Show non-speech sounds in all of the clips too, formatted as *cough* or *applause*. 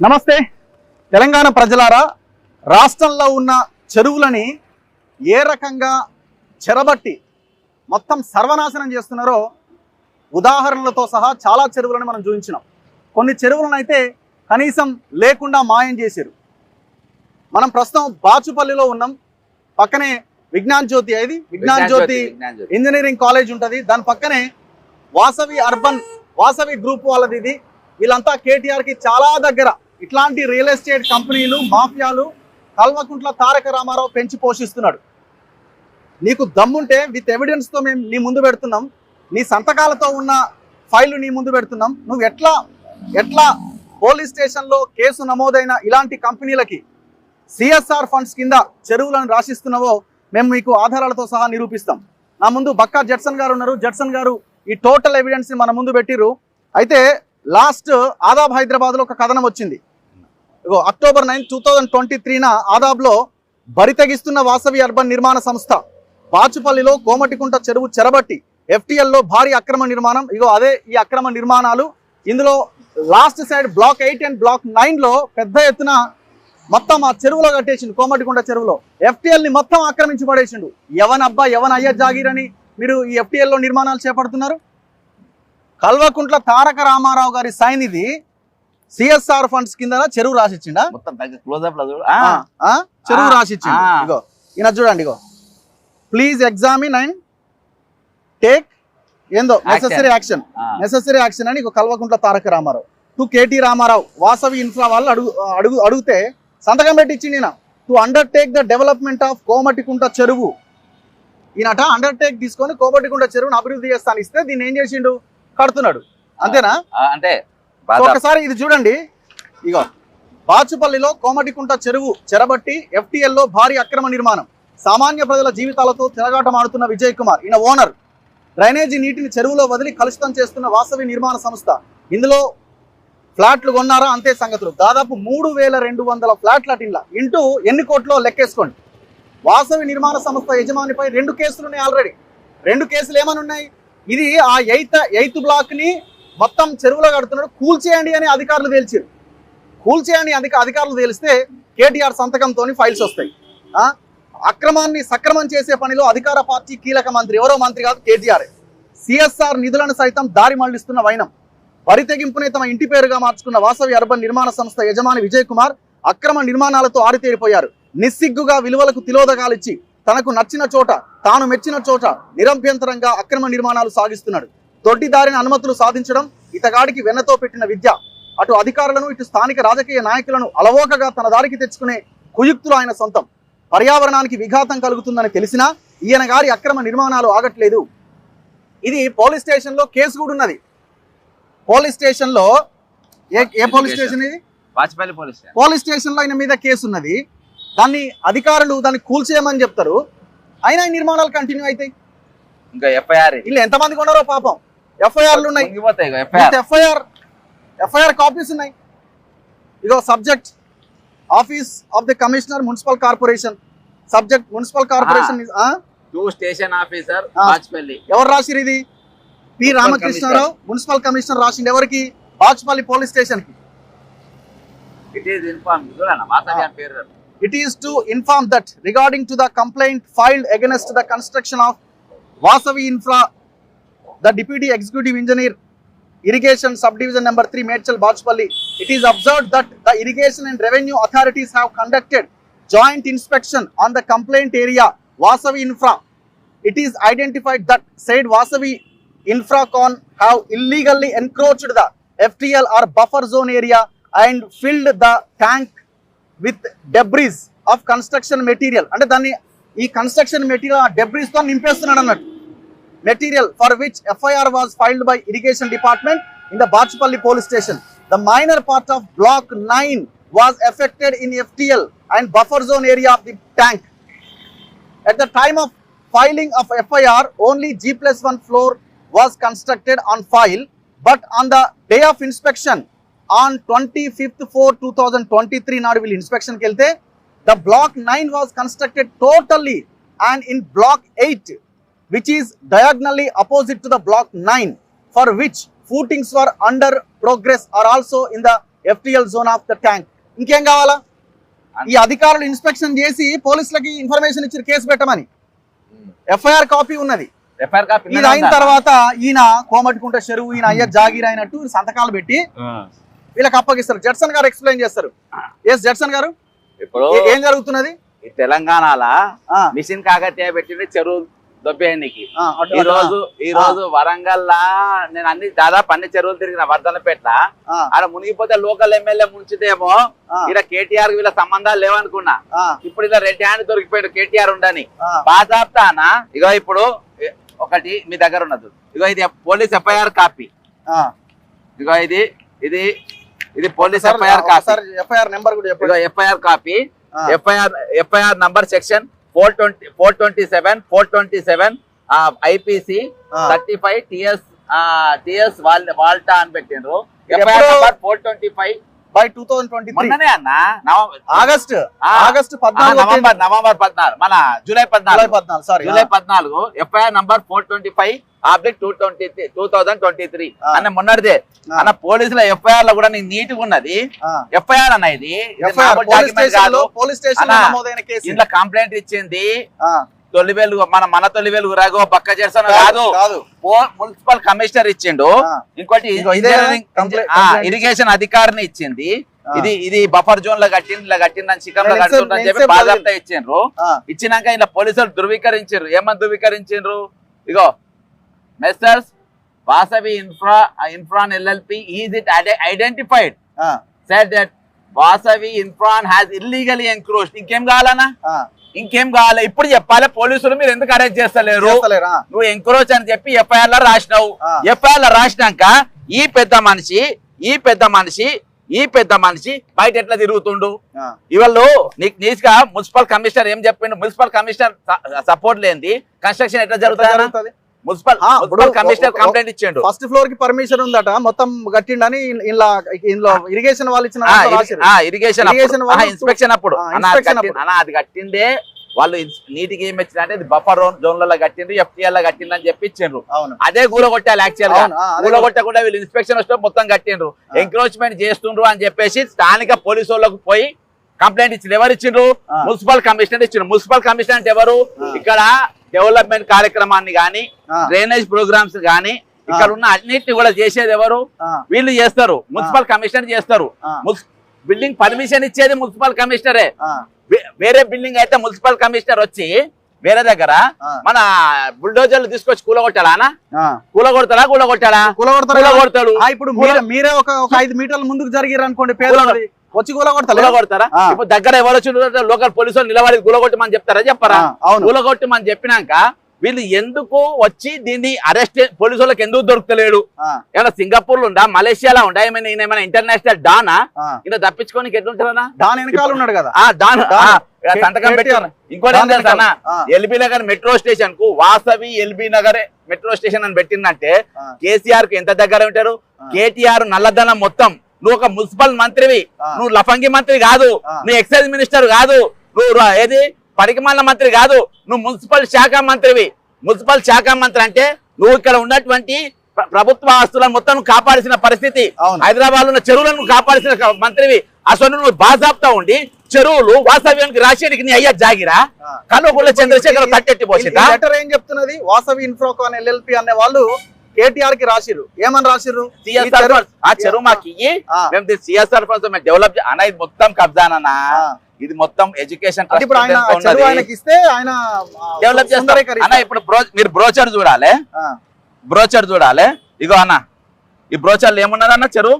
నమస్తే. తెలంగాణ ప్రజలారా రాష్ట్రంలో ఉన్న చెరువులని ఏ రకంగా చెరబట్టి మొత్తం సర్వనాశనం చేస్తున్నారో ఉదాహరణలతో సహా చాలా చెరువులను మనం చూపించినాం. కొన్ని చెరువులను అయితే కనీసం లేకుండా మాయం చేశారు. మనం ప్రస్తుతం బాచుపల్లిలో ఉన్నాం. పక్కనే విజ్ఞాన్ జ్యోతి ఏది? విజ్ఞాన్ జ్యోతి. ఇంజనీరింగ్ కాలేజ్ ఉంటుంది. దాని పక్కనే వాసవి అర్బన్ వాసవి గ్రూప్ వాళ్ళది ఇది. వీళ్ళంతా కేటీఆర్కి చాలా దగ్గర ఇట్లాంటి రియల్ ఎస్టేట్ కంపెనీలు మాఫియాలు కల్వకుంట్ల తారక రామారావు పెంచి పోషిస్తున్నాడు. నీకు దమ్ముంటే విత్ ఎవిడెన్స్తో మేము నీ ముందు పెడుతున్నాం. నీ సంతకాలతో ఉన్న ఫైల్ నీ ముందు పెడుతున్నాం. నువ్వు ఎట్లా ఎట్లా పోలీస్ స్టేషన్లో కేసు నమోదైన ఇలాంటి కంపెనీలకి సిఎస్ఆర్ ఫండ్స్ కింద చెరువులను రాసిస్తున్నావో మేము మీకు ఆధారాలతో సహా నిరూపిస్తాం. నా ముందు బక్కా జడ్సన్ గారు ఉన్నారు. జడ్సన్ గారు ఈ టోటల్ ఎవిడెన్స్ని మన ముందు పెట్టిర్రు. అయితే లాస్ట్ ఆదాబ్ హైదరాబాద్లో ఒక కథనం వచ్చింది. October nine two thousand twenty త్రీన ఆదాబ్లో బరితెగిస్తున్న వాసవి అర్బన్ నిర్మాణ సంస్థ. బాచుపల్లిలో కోమటికుంట చెరువు చెరబట్టి ఎఫ్టీఎల్లో భారీ అక్రమ నిర్మాణం. ఇగో అదే ఈ అక్రమ నిర్మాణాలు. ఇందులో last side block eight and block నైన్లో పెద్ద ఎత్తున మొత్తం ఆ చెరువులో కట్టేసిండు కోమటికుంట చెరువులో. ఎఫ్టీఎల్ని ని మొత్తం ఆక్రమించి పడేసిండు. ఎవన్ అబ్బా ఎవన్ అయ్య జాగీర్ అని మీరు ఈ ఎఫ్టీఎల్లో నిర్మాణాలు చేపడుతున్నారు. కల్వకుంట్ల తారక రామారావు గారి సైన్ ఇది సిఎస్ఆర్ ఫండ్స్ కింద చెరువు రాసిచ్చిండా? మొత్తం దగ్గర క్లోజ్ అప్లో చూడు. ఆ, ఆ? చెరువు రాసిచ్చిండు. ఇగో ఈయన చూడండి ఇగో. ప్లీజ్ ఎగ్జామిన్ అండ్ టేక్ ఏందో నెసెసరీ యాక్షన్ నెసెసరీ యాక్షన్ అని Kalvakuntla Taraka Rama Rao. To KT Rama Rao Vasavi infra వాళ్ళు అడుగు అడుగు అడిగితే సంతకం పెట్టించింది ఈయన. To undertake the development of Komatikunta చెరువు. ఈయనట అండర్టేక్ తీసుకొని కోమటికుంట చెరువును అభివృద్ధి చేస్తాను ఇస్తే దీన్ని ఏం చేసిండు? కడుతున్నాడు. అంతేనా? అంటే ఒకసారి ఇది చూడండి. ఇగో బాచుపల్లిలో కోమటికుంట చెరువు చెరబట్టి ఎఫ్టీఎల్లో భారీ అక్రమ నిర్మాణం. సామాన్య ప్రజల జీవితాలతో తిరగాటమాడుతున్న విజయ్ కుమార్ ఈయన ఓనర్. డ్రైనేజీ నీటిని చెరువులో వదిలి కలుషితం చేస్తున్న వాసవి నిర్మాణ సంస్థ. ఇందులో ఫ్లాట్లు కొన్నారా? అంతే సంగతులు దాదాపు మూడు వేల రెండు వందల ఫ్లాట్ల టిన్ల ఇంటూ ఎన్ని కోట్లో లెక్కేసుకోండి? వాసవి నిర్మాణ సంస్థ యజమానిపై రెండు కేసులు ఉన్నాయి ఆల్రెడీ రెండు కేసులు ఏమని ఉన్నాయి ఇది ఆ ఎయిత్ ఎయిత్ బ్లాక్ని మొత్తం చెరువులో కడుతున్నాడు. కూల్చేయండి అని అధికారులు తేల్చారు. కూల్చేయండి అధిక అధికారులు తేలిస్తే కేటీఆర్ సంతకంతో ఫైల్స్ వస్తాయి. అక్రమాన్ని సక్రమం చేసే పనిలో అధికార పార్టీ కీలక మంత్రి ఎవరో మంత్రి కాదు కేటీఆర్. సిఎస్ఆర్ నిధులను సైతం దారి మళ్ళిస్తున్న వైనం. వరి తెగింపునే తమ ఇంటి పేరుగా మార్చుకున్న వాసవి అర్బన్ నిర్మాణ సంస్థ యజమాని విజయ్ కుమార్ అక్రమ నిర్మాణాలతో ఆరితేరిపోయారు. నిస్సిగ్గుగా విలువలకు తిలోదగాలిచ్చి తనకు నచ్చిన చోట తాను మెచ్చిన చోట నిరభ్యంతరంగా అక్రమ నిర్మాణాలు సాగిస్తున్నాడు. దొడ్డిదారిన అనుమతులు సాధించడం ఇతగాడికి వెన్నతో పెట్టిన విద్య అటు అధికారులను ఇటు స్థానిక రాజకీయ నాయకులను అలవోకగా తన దారికి తెచ్చుకునే కుయుక్తులు ఆయన సొంతం. పర్యావరణానికి విఘాతం కలుగుతుందని తెలిసినా ఈయన గారి అక్రమ నిర్మాణాలు ఆగట్లేదు. ఇది పోలీస్ స్టేషన్లో కేసు కూడా ఉన్నది. పోలీస్ స్టేషన్లో ఏ ఏ పోలీస్ స్టేషన్ ఇది? Vajpayee police station. పోలీస్ స్టేషన్లో ఆయన మీద కేసు ఉన్నది. దాన్ని అధికారులు దాన్ని కూల్చేయమని చెప్తారు. అయినా ఈ నిర్మాణాలు కంటిన్యూ అవుతాయి ఇంకా ఎఫ్ఐఆర్ వీళ్ళు ఎంతమంది కొన్నారో పాపం. ఎఫ్ఐఆర్లు ఉన్నాయి. ఎఫ్ఐఆర్. ఎఫ్ఐఆర్ కాపీస్ ఉన్నాయి. ఇగో subject office of the commissioner municipal corporation. Subject municipal corporation to station officer ఎవరు రాసిరు ఇది? పి. రామకృష్ణారావు మున్సిపల్ కమిషనర్ రాసింది ఎవరికి? బాచుపల్లి పోలీస్ స్టేషన్కి. ఇట్ ఈస్ ఇన్ఫార్మ్ చూడన్న వాసవి అని పేరు It is to inform that regarding to the complaint filed against the Deputy Executive Engineer, Irrigation Subdivision Number 3, Medchal, Bachpalli, it is observed that the irrigation and revenue authorities have conducted joint inspection on the complaint area, Vasavi Infra. It is identified that said Vasavi Infracon have illegally encroached the FTL or buffer zone area and filled the tank with debris of construction material అంటే దాన్ని ఈ construction material ఆ debris నింపేస్తున్నాడు అన్నట్టు material for which FIR was filed by irrigation department in the Bachupally police station the minor part of block nine was affected in FTL and buffer zone area of the tank At the time of filing of FIR, only G plus 1 floor was constructed on file, but on the day of inspection, on 25th 4 2023 నాడు వీళ్ళు inspection కి వెళ్తే the block nine was constructed totally and in block eight which is diagonally opposite to the block nine for which footings were under progress are also in the FTL zone of the tank ఇంకేం కావాలా? ఈ అధికారులు inspection చేసి పోలీసులకి information ఇచ్చి case పెట్టమని. FIR copy ఉన్నది. ఇది అయిన తర్వాత ఈయన కోమటికుంట చెరువు ఈయన అయ్య జాగీర్ అయినట్టు సంతకాలు పెట్టి వీళ్ళకి అప్పగిస్తారు. జడ్సన్ గారు ఎక్స్ప్లెయిన్ చేస్తారు. ఎస్ జడ్సన్ గారు? ఇప్పుడు ఏ- జరుగుతున్నది? తెలంగాణలో? మిషన్ కాకతీయ పెట్టింది చెరువు అటు- ఈ రోజు ఈ రోజు వరంగల్ నేను అన్ని దాదాపు అన్ని చెరువులు తిరిగిన వర్ధనపేట ఆడ మునిగిపోతే లోకల్ ఎమ్మెల్యే ముంచితేమో ఇక్కడ కేటీఆర్ వీళ్ళ సంబంధాలు లేవనుకున్నా. ఇప్పుడు ఇలా రెడ్ హ్యాండ్ దొరికిపోయాడు కేటీఆర్ ఉండని. బాధాప్తానా ఇగో ఇప్పుడు ఒకటి మీ దగ్గర ఉన్నది. ఇగో ఇది పోలీస్ ఎఫ్ఐఆర్ కాపీ. ఇగో ఇది ఇది ఇది police FIR copy. FIR number కూడా FIR copy. FIR FIR number section four twenty four twenty seven four twenty seven IPC. Thirty five TS TS WALTA అని పెట్టిండ్రు. Number four twenty five. By two thousand twenty మొన్ననే అన్న? August August పద్నాలుగు November November పద్నాలుగు. మన July July పద్నాలుగు పద్నాలుగు sorry July పద్నాలుగు. FIR number four twenty five oblique two twenty two thousand twenty three. అన్న మొన్నటిదే. అన్న పోలీసుల ఎఫ్ఐఆర్లో కూడా నీకు నీట్ ఉన్నది. ఎఫ్ఐఆర్ అన్న ఇది. పోలీస్ స్టేషన్లో కంప్లైంట్ ఇచ్చింది. ఆ, తొలి వెలుగు మన మన తొలి వెలుగు రాగో చేస్తాను కాదు కాదు. పో- మున్సిపల్ కమిషనర్ ఇచ్చిండు. ఇంకోటి ఇరిగేషన్ అధికారిని ఇచ్చింది. ఇది ఇది బఫర్ జోన్లో కట్టింది ఇలా కట్టిందని చికం లో కడుతుందని చెప్పి బాధ్యత ఇచ్చిండ్రు. ఇచ్చినాక ఇలా పోలీసులు ధృవీకరించారు ఏమని ధృవీకరించారు ఇగో messrs Vasavi infra ఇన్ఫ్రాన్ LLP is it identified said that Vasavi ఇన్ఫ్రాన్ has illegally encroached ఇంకేం కావాలనా ఆ, ఇంకేం కావాలి? ఇప్పుడు చెప్పాలి పోలీసులు మీరు ఎందుకు అరెస్ట్ చేస్తలేరు? నువ్వు ఎంక్రోచ్ అని చెప్పి ఎఫ్ఐఆర్లో రాసినావు. ఎఫ్ఐఆర్లో రాసినాక ఈ పెద్ద మనిషి ఈ పెద్ద మనిషి ఈ పెద్ద మనిషి బయట ఎట్లా తిరుగుతుండు? ఆ, ఇవాళ్ళు నీకు నీస్గా మున్సిపల్ కమిషనర్ ఏం చెప్పిండు? మున్సిపల్ కమిషనర్ సపోర్ట్ లేనిది. కన్స్ట్రక్షన్ ఎట్లా జరుగుతది? మున్సిపల్ కమిషనర్ కంప్లైంట్ ఇచ్చిండు. ఫస్ట్ ఫ్లోర్కి పర్మిషన్ ఉందట మొత్తం కట్టిండని ఇలా ఇందులో ఇరిగేషన్ వాళ్ళు ఇచ్చిన. ఇరిగేషన్ ఇన్స్పెక్షన్ అప్పుడు. అది కట్టిందే వాళ్ళు నీటికి ఏం ఇచ్చిన అంటే బఫర్ జోన్లలో కట్టింది ఎఫ్టీఎల్లో కట్టింది అని చెప్పి ఇచ్చిండ్రు. అవును. అదే గూల కొట్టాలి యాక్చువల్గా. అవును, ఆ, అదే గూల కొట్టకుండా వీళ్ళు ఇన్స్పెక్షన్ వస్తే మొత్తం కట్టిండ్రు. ఎంక్రోచ్మెంట్ చేస్తుండ్రు అని చెప్పేసి స్థానిక పోలీసు వాళ్ళకు పోయి కంప్లైంట్ ఇచ్చిండ్రు. ఎవరు ఇచ్చిండ్రు. మున్సిపల్ కమిషనర్ ఇచ్చిండ్రు. మున్సిపల్ కమిషనర్ అంటే ఎవరు. ఇక్కడ డెవలప్మెంట్ కార్యక్రమాన్ని గాని డ్రైనేజ్ ప్రోగ్రామ్స్ గాని ఇక్కడ ఉన్న అన్నిటిని కూడా చేసేది ఎవరు? వీళ్ళు చేస్తారు. మున్సిపల్ కమిషనర్ చేస్తారు. బిల్డింగ్ పర్మిషన్ ఇచ్చేది మున్సిపల్ కమిషనరే. వేరే బిల్డింగ్ అయితే మున్సిపల్ కమిషనర్ వచ్చి వేరే దగ్గర. మన బుల్డోజర్లు తీసుకొచ్చి ఆ. కూలగొడతాడా కూలగొట్టాడా? కూలగొడతాడు? ఇప్పుడు మీరే మీరే ఒక ఐదు మీటర్ల ముందుకు జరిగారు అనుకోండి పేదలది వచ్చి కూలగొడతారా ఆ. ఇప్పుడు దగ్గర ఎవరు లోకల్ పోలీసులు నిలబడి కూలగొట్టమని చెప్తారా? చెప్పరా? ఆ, అవును. కూలగొట్టమని చెప్పినాక వీళ్ళు ఎందుకు వచ్చి దీన్ని అరెస్ట్ పోలీసు వాళ్ళకి ఎందుకు దొరుకుతలేడు? ఆ, ఏమైనా సింగపూర్లో ఉందా మలేషియాలో ఉందా ఏమైనా ఏమైనా ఇంటర్నేషనల్ డానా. ఇలా తప్పించుకోనికి ఎట్లుంటారా దాని వెనకాల ఉన్నాడు కదా. ఆ డాన్ డాన్. సంతకం పెట్టి కేటీఆర్. ఇంకోటి ఏం డాన్ తెలుసా. ఎల్బీ నగర్ మెట్రో స్టేషన్కు Vasavi LB Nagar metro station అని పెట్టిందంటే. కేసీఆర్కు ఎంత దగ్గర ఉంటారు. కేటీఆర్ నల్లధనం మొత్తం నువ్వు ఒక మున్సిపల్ మంత్రివి. నువ్వు లఫంగి మంత్రి కాదు. నువ్వు ఎక్సైజ్ మినిస్టర్ కాదు. నువ్వు ఏది? పరికమాల మంత్రి కాదు. నువ్వు మున్సిపల్ శాఖ మంత్రివి. మున్సిపల్ శాఖ మంత్రి అంటే నువ్వు ఇక్కడ ఉన్నటువంటి ప్ర- ప్రభుత్వ ఆస్తులను మొత్తం కాపాడాల్సిన పరిస్థితి. హైదరాబాద్లో ఉన్న చెరువులను నువ్వు కాపాడాల్సిన క- మంత్రివి. అసలు నువ్వు బాజాబ్తా ఉండి చెరువులు వాసవ్యానికి రాసేటికి నీ అయ్యా జాగిరా. కల్వకుంట్ల చంద్రశేఖర్ తట్టెట్టి లెటర్ ఏం చెప్తున్నది? వాసవి ఇన్ఫ్రోకాన్ ఎల్ఎల్పి అనే వాళ్ళు కేటీఆర్కి రాసిర్రు. ఏమని ఫండ్స్ ఆ చెరువు మాకు. మేము సిఎస్ఆర్ ఫండ్స్ మేము డెవలప్ అన్న ఇది మొత్తం కబ్జానన్నా ఆ. ఇది మొత్తం ఎడ్యుకేషన్ ఇప్పుడు ఇస్తే ఆయన డెవలప్ చేస్తాం సుందరీకరిస్తారు. అన్న ఇప్పుడు మీరు బ్రోచర్ చూడాలి. బ్రోచర్ చూడాలి. ఇగో అన్న ఈ బ్రోచర్లు ఏమున్నది అన్న చెరువు.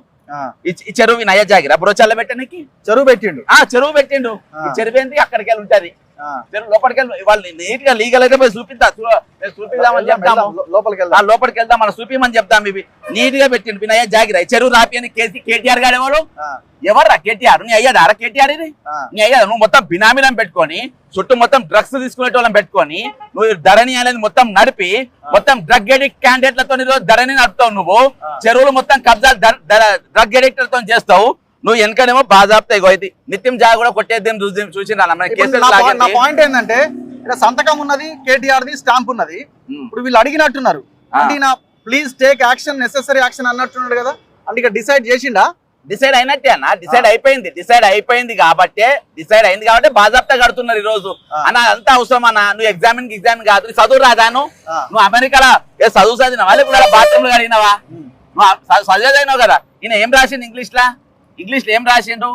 ఈ చెరువు నయ్య జాగిరా? బ్రోచర్లో పెట్టడానికి చెరువు పెట్టిండు. ఆ చెరువు పెట్టిండు. చెరువు ఏంటి అక్కడికి వెళ్ళి ఉంటది. చెరువు లోపలికి వెళ్ళి. నీట్గా లీగల్ అయితే పోయి చూపిద్దా. చూపిద్దామని చెప్తాము. లోపలికి ఆ వెళ్దాం లోపలికి వెళ్దాం మనం చూపిమని చెప్తాం ఇవి. నీట్గా పెట్టిండు. వినయ్య జాగిరా ఈ చెరువు రాపి అని కేసీ కేటీఆర్ గారు ఎవరు? ఎవర్రా? కేటీఆర్. నీ అయ్యాడారా కేటీఆర్ ఇది. నీ అయ్యా నువ్వు మొత్తం బినామీలను పెట్టుకొని చుట్టూ మొత్తం డ్రగ్స్ తీసుకునే వాళ్ళని పెట్టుకొని నువ్వు ధరణి అనేది మొత్తం నడిపి మొత్తం డ్రగ్ ఎడిక్ట్ క్యాండిడేట్లతో ధరణి నడుపుతావు నువ్వు. చెరువులు మొత్తం కబ్జా డ్రగ్ ఎడిక్టర్తో చేస్తావు. నువ్వు వెనకనేమో బాజాప్తా ఇగో ఇది. నిత్యం జా కూడా కొట్టేద్దాం చూసి చూసిన. పాయింట్ ఏంటంటే ఇక్కడ సంతకం ఉన్నది కేటీఆర్ ది స్టాంప్ ఉన్నది. ఇప్పుడు వీళ్ళు అడిగినట్టున్నారు. అంటే నా please take action necessary action అన్నట్టున్నాడు కదా. అంటే ఇక డిసైడ్ చేసిండా? డిసైడ్ అయినట్టే అన్న. డిసైడ్ అయిపోయింది. డిసైడ్ అయిపోయింది కాబట్టి డిసైడ్ అయింది కాబట్టి బాజాప్తా కడుతున్నారు ఈ రోజు. అన్న అంతా అవసరం అన్న. నువ్వు ఎగ్జామిన్ ఎగ్జామ్ కాదు. చదువు రాదాను. నువ్వు అమెరికాలో ఏ చదువు చదివినావా? లేకపోతే బాత్రూమ్ అడిగినావా ఉమ్. నువ్వు చ- చదివే చదివినావు కదా? ఈయన ఏం రాసిండు ఇంగ్లీష్ లా? ఇంగ్లీష్లో ఏం రాసిండు.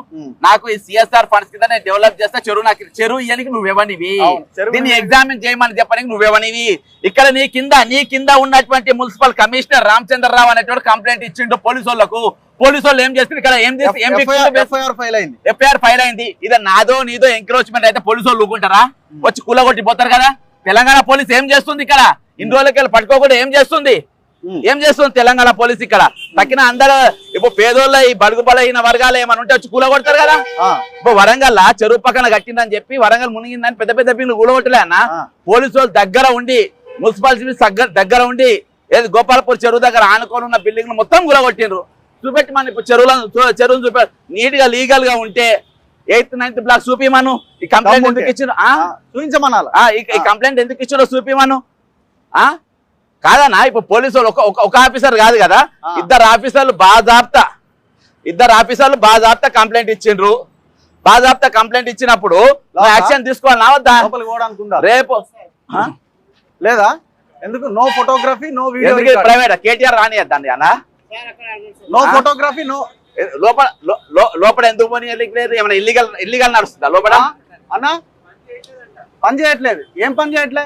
నాకు ఈ సిఎస్ఆర్ ఫండ్స్ కింద నేను డెవలప్ చేస్తా చెరువు నాకు చెరువు ఇయ్యనికి నువ్వేవనివి? చెరువు దీన్ని ఎగ్జామిన్ చేయమని చెప్పడానికి నువ్వేవనివి? ఇక్కడ నీ కింద నీ కింద ఉన్నటువంటి మున్సిపల్ కమిషనర్ రామచంద్రరావు అనేటువంటి కంప్లైంట్ ఇచ్చిండు పోలీసు వాళ్ళకు పోలీసు వాళ్ళు ఏం చేస్తారు ఇక్కడ ఏం చేసి ఎఫ్ఐఆర్ ఫైల్ అయింది. ఎఫ్ఐఆర్ ఫైల్ అయింది. ఇది నాదో నీదో ఎంక్రోచ్మెంట్ అయితే పోలీసు వాళ్ళు ఊరుకుంటారా వచ్చి కూలగొట్టి పోతారు కదా? తెలంగాణ పోలీస్ ఏం చేస్తుంది ఇక్కడ? ఇన్ని రోజులకి వెళ్ళి పట్టుకోకుండా ఏం చేస్తుంది. ఏం చేస్తుంది తెలంగాణ పోలీస్ ఇక్కడ? తక్కిన అందరూ ఇప్పుడు పేదోళ్ళ ఈ బడుగు బలైన వర్గాలు ఏమైనా ఉంటే వచ్చి కూలగొడతారు కదా? ఇప్పుడు వరంగల్ చెరువు పక్కన కట్టిందని చెప్పి వరంగల్ మునిగిందని పెద్ద పెద్ద బిల్లు కూలగొట్టలే అన్న. పోలీసు వాళ్ళు దగ్గర ఉండి మున్సిపాలిటీ దగ్గర ఉండి ఏది గోపాలపూర్ చెరువు దగ్గర ఆనుకొని ఉన్న బిల్డింగ్ మొత్తం కూలగొట్టిండ్రు చూపెట్టి మన ఇప్పుడు చెరువులను చెరువును చూపె నీట్గా లీగల్గా ఉంటే ఎయిత్ నైన్త్ బ్లాక్ చూపిమను. ఈ కంప్లైంట్. ఎందుకు ఇచ్చిన చూపించమనాల. ఆ, ఈ- కంప్లైంట్ ఎందుకు ఇచ్చాడో చూపిమను. ఆ? కాదన్నా ఇప్పుడు పోలీసు వాళ్ళు ఒక ఆఫీసర్ కాదు కదా. ఇద్దరు ఆఫీసర్లు బాజాప్తా ఇద్దరు ఆఫీసర్లు బాజాప్తా కంప్లైంట్ ఇచ్చిండ్రు. బాజాప్తా కంప్లైంట్ ఇచ్చినప్పుడు? యాక్షన్ తీసుకోవాలా వద్దా? ఉందా రేపు. ఆ? లేదా? ఎందుకు? నో ఫోటోగ్రఫీ నో వీడియో ఎందుకు ప్రైవేట్ కేటీఆర్ రానియద్దండి అన్న. నో? Photography no. లోపల లోపల ఎందుకు పోనీ లేదు. ఏమైనా ఇల్లీగల్ ఇల్లీగల్ నడుస్తుందా లోపల? అన్నా? పని చేయట్లేదు. ఏం పని చేయట్లే?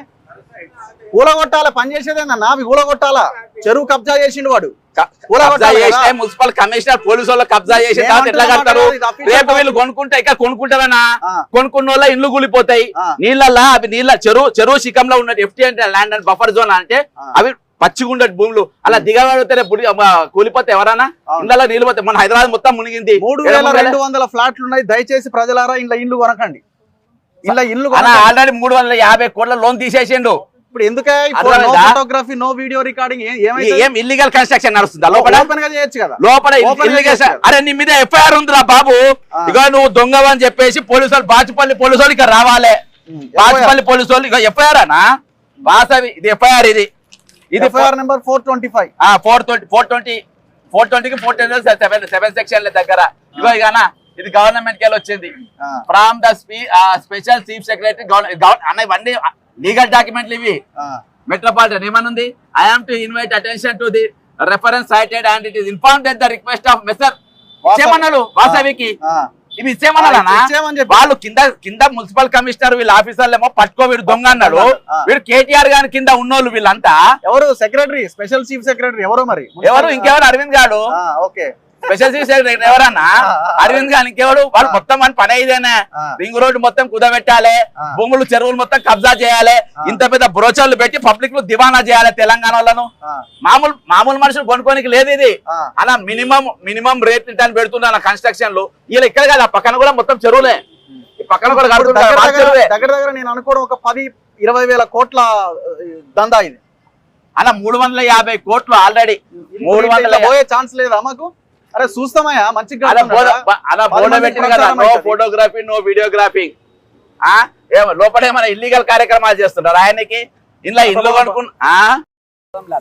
కూలగొట్టాల పని చేసేదేందన్నా అవి కూలగొట్టాలా చెరువు కబ్జా చేసిండు వాడు? మున్సిపల్ కమిషనర్ పోలీసు వాళ్ళు కబ్జా తర్వాత ఎట్లా కడతారు? రేపు వీళ్ళు కొనుక్కుంటే ఇక్కడ కొనుక్కుంటారనా. కొనుక్కున్న వాళ్ళ ఇల్లు కూలిపోతాయి. నీళ్ళల్లా అవి నీళ్ళ చెరువు చెరువు శిఖంలో ఉన్న ఎఫ్టీ అంటే ల్యాండ్ అండ్ బఫర్ జోన్ అంటే. అవి పచ్చిగుండే భూములు. అలా దిగబడితే కూలిపోతే ఎవరన్నా? అవును. ఇళ్ళలో నీళ్ళు పోతాయి మన హైదరాబాద్ మొత్తం మునిగింది. మూడు వేల రెండు వందల ఫ్లాట్లు ఉన్నాయి. దయచేసి ప్రజలారా ఇంట్లో ఇల్లు కొనకండి. ఇలా ఇల్లు. ఆల్రెడీ మూడు వందల యాభై కోట్ల లోన్ తీసేసిండు. ఇప్పుడు ఎందుకే నో అర్థమైందా? ఫోటోగ్రఫీ నో వీడియో రికార్డింగ్ ఏం ఇల్లీగల్ కన్స్ట్రక్షన్ నడుస్తుందా? లోపల? ఓపెన్గా చేయొచ్చు కదా. లోపల Open ఇల్లీగల్ చేసి కదా. అరే నీ మీద ఎఫ్ఐఆర్ ఉందిరా బాబు. ఇక నువ్వు దొంగవని చెప్పేసి పోలీసు వాళ్ళు బాచుపల్లి పోలీసు వాళ్ళు ఇక్కడ రావాలి బాచుపల్లి పోలీసు వాళ్ళు ఇక ఎఫ్ఐఆర్ అనా వాసవి ఇది ఎఫ్ఐఆర్ ఇది. ఇది FIR number four twenty five four twenty four twenty four ట్వంటీకి ఫోర్ ట్వంటీ సెవెన్ సెవెన్ సెక్షన్ల దగ్గర. ఇగో ఇక ఇది గవర్నమెంట్కి వచ్చింది. From the special chief secretary అన్న ఇవన్నీ లీగల్ డాక్యుమెంట్లు ఇవి. మెట్రోపాలిటన్ ఏమనుంది I am to invite attention to the reference cited and it is inform the request of messrs ఇచ్చేమన్నాడు వాసవికి ఇవి ఇచ్చేమన్నాడా. వాళ్ళు కింద కింద మున్సిపల్ కమిషనర్ వీళ్ళ ఆఫీసర్లు ఏమో పట్టుకో వీడు దొంగ అన్నాడు. వీడు కేటీఆర్ గారి కింద ఉన్నోళ్ళు వీళ్ళంతా. ఎవరు? సెక్రటరీ స్పెషల్ చీఫ్ సెక్రటరీ ఎవరు మరి? ఎవరు? ఇంకెవరు? అరవింద్ గాడు. ఓకే. స్పెషల్ సెక్రటరీ ఎవరన్నా? అరవింద్ గారు ఇంకెవడు? వాళ్ళు. మొత్తం అని పని ఇదేనే. ఆ. రింగ్ రోడ్డు మొత్తం కుదబెట్టాలి. భూములు చెరువులు మొత్తం కబ్జా చేయాలి. ఇంత పెద్ద బ్రోచర్లు పెట్టి పబ్లిక్లు దివానా చేయాలి తెలంగాణ వాళ్ళను. మామూలు మామూలు మనుషులు కొనుక్కోనికి లేదు ఇది. అలా మినిమం మినిమం రేట్ రిటర్న్ పెడుతున్నా కన్స్ట్రక్షన్లు ఇలా ఇక్కడ కాదు ఆ పక్కన కూడా మొత్తం చెరువులే. పక్కన కూడా దగ్గర దగ్గర నేను అనుకోవడం ఒక పది ఇరవై వేల కోట్ల దందా ఇది. అలా మూడు వందల యాభై కోట్లు ఆల్రెడీ మూడు వందల పోయే ఛాన్స్ లేదా మాకు? అరే చూస్తామయ్యా మంచిగా అలా? బోర్డు- పెట్టింది కదా నో. ఫోటోగ్రఫీ నో వీడియోగ్రఫీ ఆ ఏమో లోపల ఏమైనా ఇల్లీగల్ కార్యక్రమాలు చేస్తున్నారు ఆయనకి ఇలా ఇల్లు కొనుక్కున్న ఆ?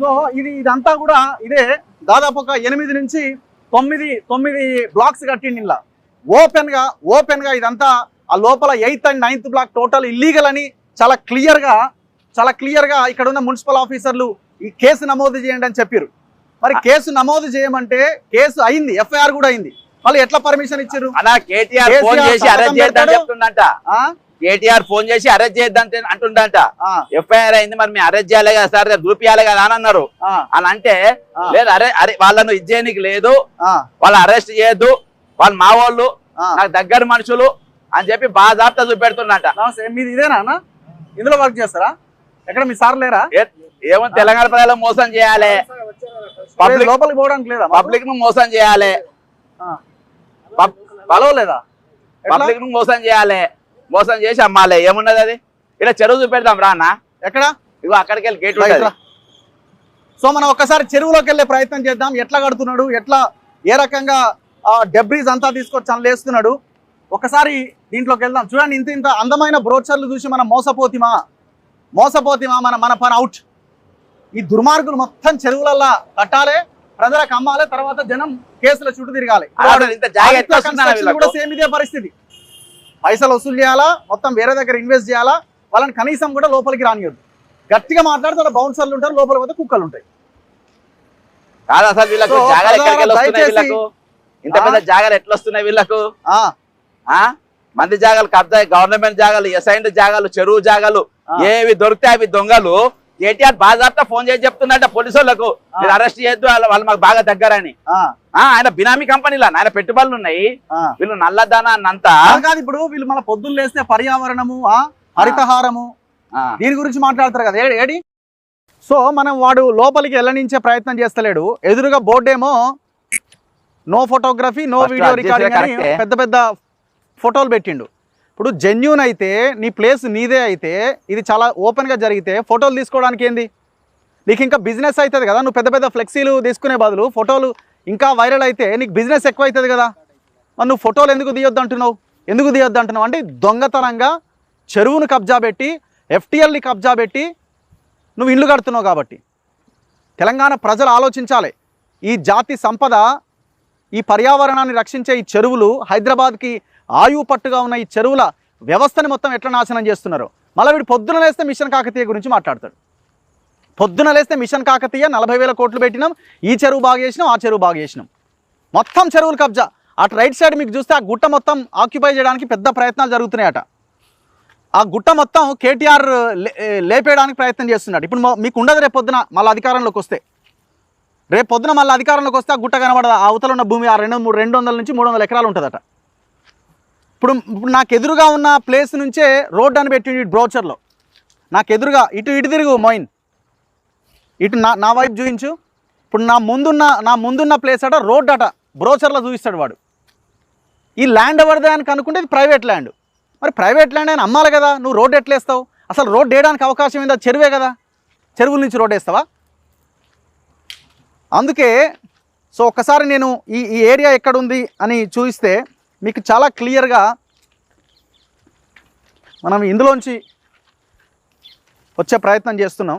సో ఇది ఇదంతా కూడా ఇదే దాదాపు ఒక ఎనిమిది నుంచి తొమ్మిది తొమ్మిది బ్లాక్స్ కట్టిండి ఇలా ఓపెన్గా ఓపెన్గా ఇదంతా ఆ లోపల eighth and ninth block total illegal అని చాలా క్లియర్గా చాలా క్లియర్గా ఇక్కడ ఉన్న మున్సిపల్ ఆఫీసర్లు ఈ కేసు నమోదు చేయండి అని చెప్పారు మరి కేసు నమోదు చేయమంటే కేసు అయింది ఎఫ్ఐఆర్ కూడా అయింది. మళ్ళీ ఎట్లా పర్మిషన్ ఇచ్చారు అలా కేటీఆర్ ఫోన్ చేసి అరెస్ట్ చేద్దాం ఆ? కేటీఆర్ ఫోన్ చేసి అరెస్ట్ చేద్దాం అంటుండంట. ఎఫ్ఐఆర్ అయింది మరి మేము అరెస్ట్ చేయాలి కదా సార్ చూపియాలి కదా అని అన్నారు. అని అంటే. లేదు అరే అరే వాళ్ళను ఇచ్చేయనికి లేదు. ఆ, వాళ్ళు అరెస్ట్ చేయొద్దు. వాళ్ళు మా వాళ్ళు. నాకు దగ్గర మనుషులు అని చెప్పి బాధాప్త చూపెడుతున్నట మీది ఇదేనా అన్న? ఇందులో వర్క్ చేస్తారా? ఎక్కడ మీ సార్ లేరా? ఏమో తెలంగాణ ప్రజలు మోసం చేయాలి. పబ్లిక్ లోపలికి పోవడానికి లేదా పబ్లిక్ను మోసం చేయాలి. పలవలేదా? పబ్లిక్ను మోసం చేయాలి. మోసం చేసి అమ్మాలి. ఏమున్నది అది? ఇలా చెరువు చూపెడదాం రా అన్న. ఎక్కడ? ఇగో అక్కడికి వెళ్ళి గేట్ ఉంటుంది. సో మనం ఒక్కసారి చెరువులోకి వెళ్ళే ప్రయత్నం చేద్దాం. ఎట్లా కడుతున్నాడు? ఎట్లా ఏ రకంగా డెబ్రీస్ అంతా తీసుకొచ్చి అందులో ఒకసారి దీంట్లోకి వెళ్దాం. చూడండి ఇంత ఇంత అందమైన బ్రోచర్లు చూసి మనం మోసపోతిమా? మోసపోతిమా మన మన పని అవుట్ ఈ దుర్మార్గులు మొత్తం చెరువులల్లా కట్టాలి ప్రజలకు అమ్మాలి తర్వాత జనం కేసుల చుట్టూ తిరగాలి. కూడా? సేమ్ ఇదే పరిస్థితి. పైసలు వసూలు చేయాలా మొత్తం వేరే దగ్గర ఇన్వెస్ట్ చేయాలా వాళ్ళని కనీసం కూడా లోపలికి రానియద్దు. గట్టిగా మాట్లాడితే బౌన్సర్లు ఉంటారు లోపల పోతే కుక్కలు ఉంటాయి. ఇంత పెద్ద జాగాలు ఎట్లా వస్తున్నాయి వీళ్ళకు మంది జాగాలు కబ్జా గవర్నమెంట్ జాగాలు ఎసైన్డ్ జాగాలు చెరువు జాగాలు. ఏవి దొరికితే అవి దొంగలు కేటీఆర్ బాజాప్తా ఫోన్ చేసి చెప్తుందంట పోలీసు వాళ్ళకు. మీరు అరెస్ట్ చేయొద్దు వాళ్ళ- మాకు బాగా దగ్గరని ఆయన బినామీ కంపెనీలా ఆయన పెట్టుబడులు ఉన్నాయి. వీళ్ళు నల్లదానా అన్నంతా కాదు ఇప్పుడు వీళ్ళు మన పొద్దున్న లేస్తే పర్యావరణము ఆ హరితహారము. దీని గురించి మాట్లాడతారు కదా ఏడి ఏడి సో మనం వాడు లోపలికి వెళ్ళనించే ప్రయత్నం చేస్తలేడు ఎదురుగా బోర్డు ఏమో no photography no video recording. పెద్ద పెద్ద ఫోటోలు పెట్టిండు ఇప్పుడు జెన్యున్ అయితే నీ ప్లేస్ నీదే అయితే ఇది చాలా ఓపెన్గా జరిగితే ఫోటోలు తీసుకోవడానికి ఏంది? నీకు ఇంకా బిజినెస్ అవుతుంది కదా నువ్వు పెద్ద పెద్ద ఫ్లెక్సీలు తీసుకునే బదులు ఫోటోలు ఇంకా వైరల్ అయితే నీకు బిజినెస్ ఎక్కువ అవుతుంది కదా. మరి నువ్వు ఫోటోలు ఎందుకు తీయొద్దు అంటున్నావు? ఎందుకు తీయొద్దు అంటున్నావు? అంటే దొంగతనంగా చెరువును కబ్జా పెట్టి ఎఫ్టీఎల్ని కబ్జా పెట్టి నువ్వు ఇల్లు కడుతున్నావు కాబట్టి. తెలంగాణ ప్రజలు ఆలోచించాలి. ఈ జాతి సంపద ఈ పర్యావరణాన్ని రక్షించే ఈ చెరువులు హైదరాబాద్కి ఆయువు పట్టుగా ఉన్న ఈ చెరువుల వ్యవస్థని మొత్తం ఎట్లా నాశనం చేస్తున్నారు? మళ్ళీ వీడు పొద్దున లేస్తే మిషన్ కాకతీయ గురించి మాట్లాడతాడు. పొద్దున లేస్తే మిషన్ కాకతీయ నలభై వేల కోట్లు పెట్టినాం ఈ చెరువు బాగా చేసినాం ఆ చెరువు బాగా చేసినాం. మొత్తం చెరువులు కబ్జా. అటు రైట్ సైడ్ మీకు చూస్తే ఆ గుట్ట మొత్తం ఆక్యుపై చేయడానికి పెద్ద ప్రయత్నాలు జరుగుతున్నాయట. ఆ గుట్ట మొత్తం కేటీఆర్ లే- లేపేయడానికి ప్రయత్నం చేస్తున్నాడు. ఇప్పుడు మీకు ఉండదు రేపు పొద్దున మళ్ళీ అధికారంలోకి వస్తే. రేపు పొద్దున మళ్ళీ అధికారంలోకి వస్తే ఆ గుట్ట కనబడదు? అవతల ఉన్న భూమి ఆ రెండు మూడు రెండు వందల నుంచి మూడు వందల ఎకరాలు ఉంటుందట. ఇప్పుడు ఇప్పుడు నాకు ఎదురుగా ఉన్న ప్లేస్ నుంచే రోడ్ అని పెట్టి బ్రోచర్లో. నాకు ఎదురుగా ఇటు ఇటు తిరుగు మొయిన్. ఇటు నా నా వైపు చూపించు. ఇప్పుడు నా ముందున్న నా ముందున్న ప్లేస్ అట రోడ్ అట బ్రోచర్లో చూపిస్తాడు వాడు. ఈ ల్యాండ్ ఎవరిదే అని కనుక్కుంటే ఇది ప్రైవేట్ ల్యాండ్. మరి ప్రైవేట్ ల్యాండ్ అని అమ్మాలి కదా నువ్వు రోడ్ ఎట్లేస్తావు? అసలు రోడ్ వేయడానికి అవకాశం ఏందా? చెరువే కదా. చెరువుల నుంచి రోడ్ వేస్తావా? అందుకే సో ఒక్కసారి నేను ఈ ఈ ఏరియా ఎక్కడుంది అని చూపిస్తే మీకు చాలా క్లియర్గా మనం ఇందులోంచి వచ్చే ప్రయత్నం చేస్తున్నాం.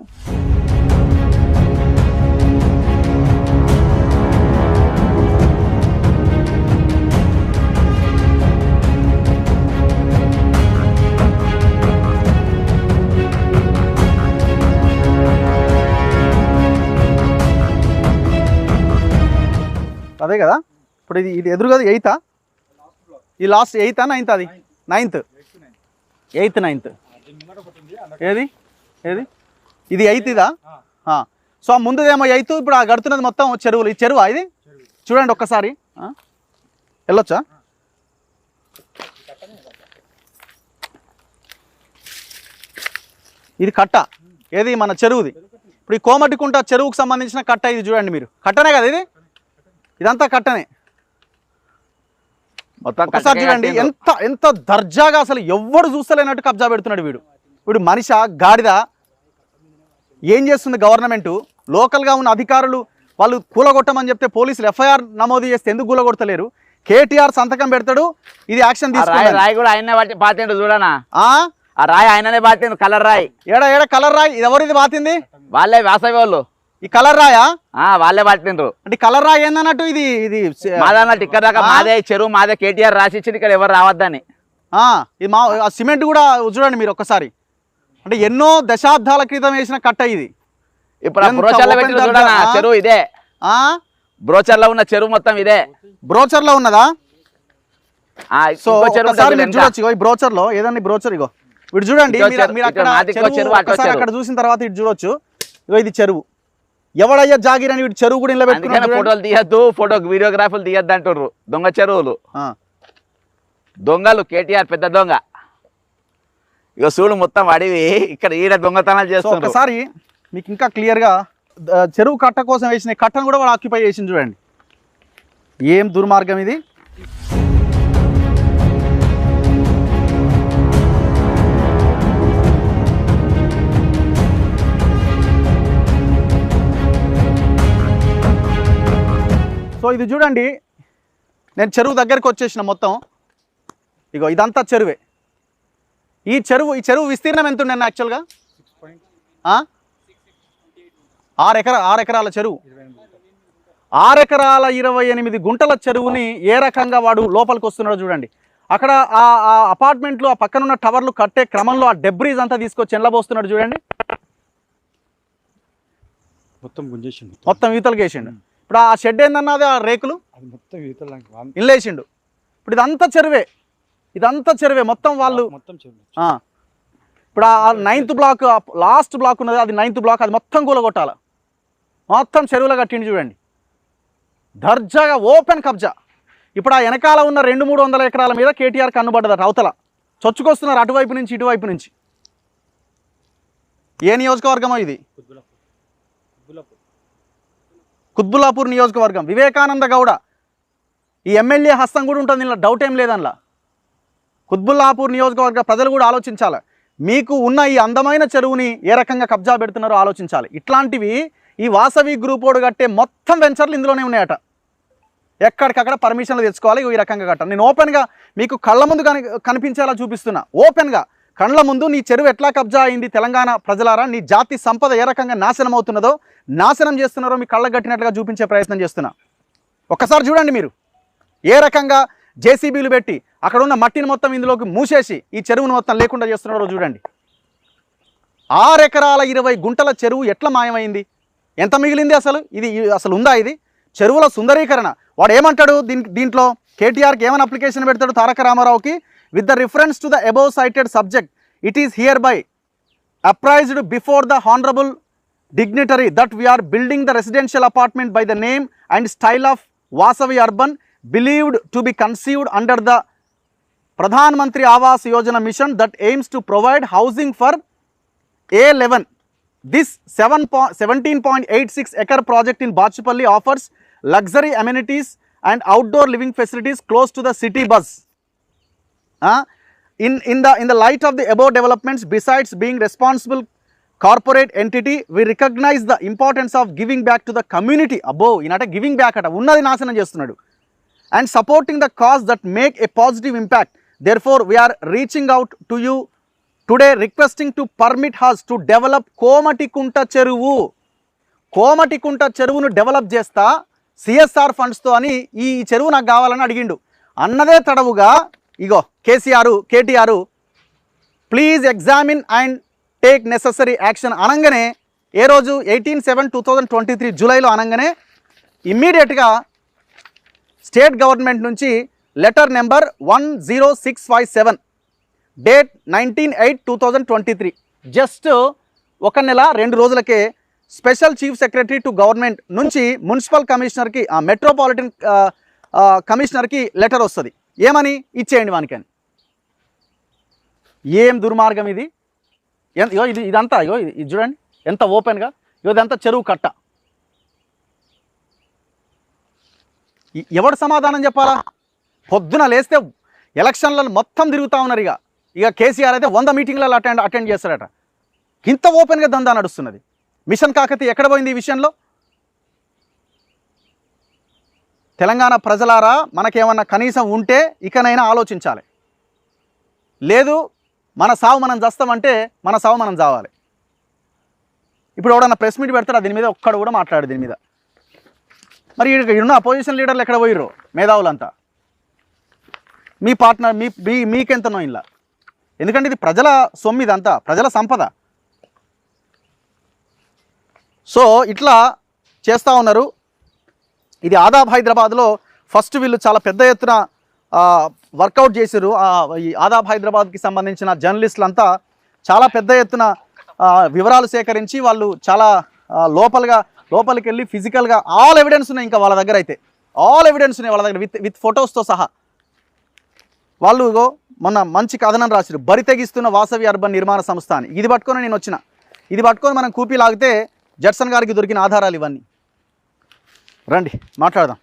అదే కదా? ఇప్పుడు ఇది ఇది ఎదురుగా ఎయితా? ఈ లాస్ట్ ఎయితా నైన్త్ అది? నైన్త్ ఎయిత్ నైన్త్ ఏది? ఏది? ఇది ఎయిత్ ఇదా. సో ఆ ముందుదేమో ఎయిత్ ఇప్పుడు ఆ గడుతున్నది మొత్తం చెరువులు. ఈ చెరువా ఇది? చూడండి ఒక్కసారి? వెళ్ళొచ్చా? ఇది కట్ట. ఏది? మన చెరువుది. ఇప్పుడు ఈ కోమటికుంట చెరువుకు సంబంధించిన కట్ట ఇది చూడండి మీరు. కట్టనే కదా ఇది? ఇదంతా కట్టనే. మొత్తం ఒకసారి చూడండి ఎంత ఎంత దర్జాగా అసలు ఎవ్వడు చూస్తలేనట్టు కబ్జా పెడుతున్నాడు వీడు. వీడు మనిష గాడిద. ఏం చేస్తుంది గవర్నమెంట్? లోకల్గా ఉన్న అధికారులు వాళ్ళు కూలగొట్టమని చెప్తే పోలీసులు ఎఫ్ఐఆర్ నమోదు చేస్తే ఎందుకు కూలగొడతలేరు? కేటీఆర్ సంతకం పెడతాడు ఇది యాక్షన్ తీసుకుంటాడు రాయి కూడా ఆయనే చూడనా? ఆ? ఆ రాయి ఆయననే పాతిండు కలర్ రాయి. ఏడ ఏడ కలర్ రాయ్? ఇది ఎవరిది బాతింది వాళ్ళే వేసవి వాళ్ళు. ఈ కలర్ రాయా? ఆ వాళ్ళే పట్టిండ్రు. అంటే కలర్ రాయ్ ఏందన్నట్టు ఇది? ఇది మాదన్నట్టు ఇక్కడ దాకా? మాదే చెరువు మాదే కేటీఆర్ రాసి ఇచ్చింది ఇక్కడ ఎవరు రావద్దని. మా సిమెంట్ కూడా చూడండి మీరు ఒక్కసారి. అంటే ఎన్నో దశాబ్దాల క్రితం వేసిన కట్ట ఇది. ఇప్పుడు? చెరువు ఇదే. ఆ? బ్రోచర్లో ఉన్న చెరువు మొత్తం ఇదే. బ్రోచర్లో ఉన్నదా సో. చూడొచ్చు ఇగో ఈ బ్రోచర్లో ఏదన్నా బ్రోచర్ ఇగో. ఇటు చూడండి మీరు. అక్కడ చూసిన తర్వాత ఇటు చూడొచ్చు. ఇగో ఇది చెరువు. ఎవడయ్యా జాగిర్ అని వీడు చెరువు కూడా చూడండి. ఫోటోలు తీయద్దు ఫోటో వీడియోగ్రాఫీలు తీయద్దు అంటుర్రు దొంగ చెరువులు. దొంగలు కేటీఆర్ పెద్ద దొంగ. ఇక చూడు మొత్తం అడివి ఇక్కడ ఈడ దొంగతనాలు చేస్తున్నారు ఒకసారి మీకు ఇంకా క్లియర్గా ద- చెరువు కట్ట కోసం వేసిన కట్టను కూడా వాడు ఆక్యుపై చేసింది చూడండి. ఏం దుర్మార్గం ఇది? సో ఇది చూడండి. నేను చెరువు దగ్గరికి వచ్చేసిన మొత్తం. ఇగో ఇదంతా చెరువే. ఈ చెరువు ఈ చెరువు విస్తీర్ణం ఎంత ఉండే యాక్చువల్గా? ఆరు ఎకరా ఆరు ఎకరాల చెరువు. ఆరెకరాల ఇరవై ఎనిమిది గుంటల చెరువుని ఏ రకంగా వాడు లోపలికి వస్తున్నాడో చూడండి. అక్కడ ఆ అపార్ట్మెంట్లు ఆ పక్కనున్న టవర్లు కట్టే క్రమంలో ఆ డెబ్రీస్ అంతా తీసుకొచ్చి ఎండబోస్తున్నాడు చూడండి. మొత్తం మొత్తం ఈతలకి వేసిండు ఇప్పుడు ఆ షెడ్ ఏందన్నది ఆ రేకులు? మొత్తం ఇప్పుడు ఇదంతా చెరువే. ఇదంతా చెరువే. మొత్తం వాళ్ళు మొత్తం. ఇప్పుడు ఆ నైన్త్ బ్లాక్ లాస్ట్ బ్లాక్ ఉన్నది అది నైన్త్ బ్లాక్ అది మొత్తం కూలగొట్టాల. మొత్తం చెరువులో కట్టిండి చూడండి. దర్జాగా ఓపెన్ కబ్జా. ఇప్పుడు ఆ వెనకాల ఉన్న రెండు మూడు వందల ఎకరాల మీద కేటీఆర్ కన్నుబడ్డదట అవతల. చొచ్చుకొస్తున్నారు అటువైపు నుంచి ఇటువైపు నుంచి. ఏ నియోజకవర్గమో ఇది? కుత్బుల్లాపూర్ నియోజకవర్గం. వివేకానంద గౌడ. ఈ ఎమ్మెల్యే హస్తం కూడా ఉంటుంది ఇలా డౌట్ ఏం లేదనలా కుత్బుల్లాపూర్ నియోజకవర్గ ప్రజలు కూడా ఆలోచించాలి. మీకు ఉన్న ఈ అందమైన చెరువుని ఏ రకంగా కబ్జా పెడుతున్నారో ఆలోచించాలి. ఇట్లాంటివి ఈ వాసవి గ్రూపోడు కట్టే మొత్తం వెంచర్లు ఇందులోనే ఉన్నాయట. ఎక్కడికక్కడ పర్మిషన్లు తెచ్చుకోవాలి ఈ రకంగా కట్టాలి. నేను ఓపెన్గా మీకు కళ్ళ ముందు కనిపించేలా చూపిస్తున్నా. ఓపెన్గా కళ్ళ ముందు నీ చెరువు ఎట్లా కబ్జా అయింది తెలంగాణ ప్రజలారా? నీ జాతి సంపద ఏ రకంగా నాశనం అవుతున్నదో నాశనం చేస్తున్నారో మీ కళ్ళ కట్టినట్లుగా చూపించే ప్రయత్నం చేస్తున్నా. ఒక్కసారి చూడండి మీరు. ఏ రకంగా జేసీబీలు పెట్టి అక్కడ ఉన్న మట్టిని మొత్తం ఇందులోకి మూసేసి ఈ చెరువును మొత్తం లేకుండా చేస్తున్నారో చూడండి. ఆరెకరాల ఇరవై గుంటల చెరువు ఎట్లా మాయమైంది? ఎంత మిగిలింది అసలు? ఇది ఇది అసలు ఉందా ఇది? చెరువుల సుందరీకరణ. వాడు ఏమంటాడు దీని దీంట్లో? కేటీఆర్కి ఏమైనా అప్లికేషన్ పెడతాడు తారక రామారావుకి? With the reference to the above cited subject, it is hereby apprised before the honorable dignitary that we are building the residential apartment by the name and style of Vasavi Urban believed to be conceived under the Pradhan Mantri Awas Yojana mission that aims to provide housing for A11. This 17.86 acre project in Bachupalli offers luxury amenities and outdoor living facilities close to the city bus. In, in, the, in the light of the above developments, besides being responsible corporate entity we recognize the importance of giving back to the community అబ్బో ఈయనట giving back అట. ఉన్నది నాశనం చేస్తున్నాడు. And supporting the cause that make a positive impact therefore we are reaching out to you today requesting to permit us to develop Komatikunta చెరువు కోమటికుంట చెరువును develop చేస్తా CSR ఫండ్స్తో అని ఈ చెరువు నాకు కావాలని అడిగిండు. అన్నదే తడవుగా ఇగో KCR KTR please examine and take necessary action అనగానే ఏ రోజు? Eighteen seven two thousand twenty three జూలైలో అనగానే ఇమ్మీడియట్గా స్టేట్ గవర్నమెంట్ నుంచి letter number one zero six five seven date nineteen eight two thousand twenty three just ఒక నెల రెండు రోజులకే special chief secretary to government నుంచి మున్సిపల్ కమిషనర్కి ఆ మెట్రోపాలిటన్ కమిషనర్కి లెటర్ వస్తుంది. ఏమని? ఇచ్చేయండి వానికని. ఏం దుర్మార్గం ఇది? ఇగో ఇది ఇదంతా ఇగో ఇది ఇది చూడండి. ఎంత ఓపెన్గా? ఇగో ఇదంతా చెరువు కట్ట. ఎవడు సమాధానం చెప్పాలా? పొద్దున లేస్తే ఎలక్షన్లను మొత్తం తిరుగుతూ ఉన్నారు ఇక ఇక కేసీఆర్ అయితే వంద మీటింగ్లలో అటెండ్ అటెండ్ చేస్తారట ఇంత ఓపెన్గా దందా నడుస్తున్నది. మిషన్ కాకతి ఎక్కడ పోయింది ఈ విషయంలో? తెలంగాణ ప్రజలారా మనకేమన్నా కనీసం ఉంటే ఇకనైనా ఆలోచించాలి. లేదు మన సావు మనం చస్తామంటే మన సావు మనం చావాలి. ఇప్పుడు ఎవడన్నా ప్రెస్ మీట్ పెడతారా దీని మీద ఒక్కడు కూడా మాట్లాడు దీని మీద. మరి ఇడున్న అపోజిషన్ లీడర్లు ఎక్కడ పోయిర్రు? మేధావులంతా. మీ పార్ట్నర్ మీ మీ మీకెంతనో ఇలా ఎందుకంటే ఇది ప్రజల సొమ్ము ఇదంతా ప్రజల సంపద. సో ఇట్లా చేస్తూ ఉన్నారు. ఇది ఆదాబ్ హైదరాబాద్లో ఫస్ట్ వీళ్ళు చాలా పెద్ద ఎత్తున వర్కౌట్ చేశారు. ఈ ఆదాబ్ హైదరాబాద్కి సంబంధించిన జర్నలిస్టులంతా చాలా పెద్ద ఎత్తున వివరాలు సేకరించి వాళ్ళు చాలా లోపలగా లోపలికి వెళ్ళి ఫిజికల్గా ఆల్ ఎవిడెన్స్ ఉన్నాయి ఇంకా వాళ్ళ దగ్గర అయితే. ఆల్ ఎవిడెన్స్ ఉన్నాయి వాళ్ళ దగ్గర విత్ విత్ ఫొటోస్తో సహా. వాళ్ళు మొన్న మంచి కథనం రాశారు బరి తెగిస్తున్న వాసవి అర్బన్ నిర్మాణ సంస్థ అని. ఇది పట్టుకొని నేను వచ్చిన. ఇది పట్టుకొని మనం కూపీ లాగితే జడ్సన్ గారికి దొరికిన ఆధారాలు ఇవన్నీ. రండి మాట్లాడదాం.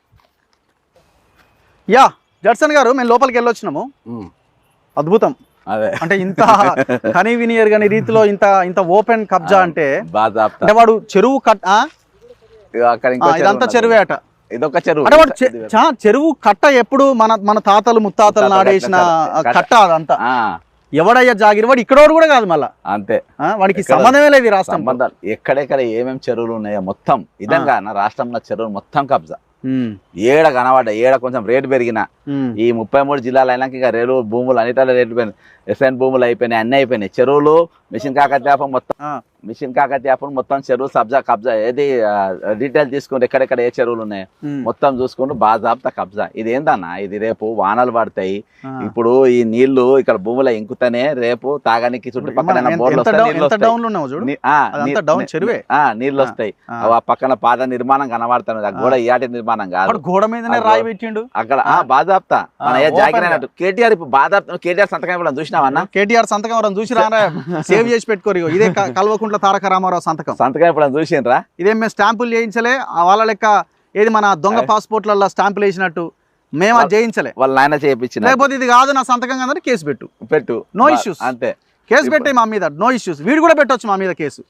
యా జడ్సన్ గారు మేము లోపలికి వెళ్ళొచ్చినాము. అద్భుతం. అదే. అంటే ఇంత కనీ వినియర్ గాని రీతిలో ఇంత ఇంత ఓపెన్ కబ్జా అంటే అంటే వాడు చెరువు కట్ ఇదంతా. చెరువే అట. ఇదొక చెరువు. అంటే వాడు చెరువు కట్ట ఎప్పుడు మన మన తాతలు ముత్తాతలు నాడేసిన కట్ట అదంతా. ఎవడయ్యా జాగిరి? వాడు ఇక్కడ కూడా కాదు మళ్ళా. అంతే. వాడికి? సంబంధమే లేదు రాష్ట్రం. సంబంధాలు. ఎక్కడెక్కడ ఏమేమి చెరువులు ఉన్నాయో మొత్తం ఇదంగా నా రాష్ట్రంలో చెరువులు మొత్తం కబ్జా. ఏడ కనబడ్డ ఏడ కొంచెం రేటు పెరిగిన ఈ ముప్పై మూడు జిల్లాలు అయినాక ఇక రేలు భూములు అన్నిటాల రేట్లు పోయినాయి ఎస్ఎన్ భూములు అయిపోయినాయి అన్నీ అయిపోయినాయి. చెరువులు మిషన్ కాకత్యాపం మొత్తం. మిషన్ కాకత్యాపం మొత్తం చెరువు సబ్జా కబ్జా. ఏది డీటెయిల్ తీసుకుంటే ఎక్కడెక్కడ ఏ చెరువులు ఉన్నాయి మొత్తం చూసుకుంటూ బాజాబ్తా కబ్జా. ఇది ఏందన్నా? ఇది రేపు వానలు పడతాయి. ఇప్పుడు ఈ నీళ్ళు ఇక్కడ భూములో ఇంకుతానే రేపు తాగానికి చుట్టుపక్కల నీళ్ళు వస్తాయి ఆ, పక్కన పాద నిర్మాణం కనబడుతుంది ఆ గోడ ఇయాటి నిర్మాణం కాదు. గోడ మీదనే రాయి పెట్టిండు? అక్కడ ఆ, మన ఏ కేటీఆర్ ఇప్పుడు కేటీఆర్ సంతకం ఇవ్వడం చూసినావన్నా కేటీఆర్ సంతకం చూసి *laughs* సేవ్ చేసి పెట్టుకోరు. ఇదే కల్వకుంట్ల తారక రామారావు సంతకం. సంతకం ఇప్పుడు చూసిండ్రా? ఇదేం మేము స్టాంపులు చేయించలే వాళ్ళ లెక్క ఏది మన దొంగ పాస్పోర్ట్లలో స్టాంపులు వేసినట్టు మేము అది చేయించలే. వాళ్ళ నాయన చేయించిన లేకపోతే ఇది కాదు నా సంతకం కదంటే కేసు పెట్టు. పెట్టు. బా- issues. అంతే. కేసు పెట్టే మా మీద నో ఇష్యూస్ వీడు కూడా పెట్టొచ్చు మా మీద కేసు.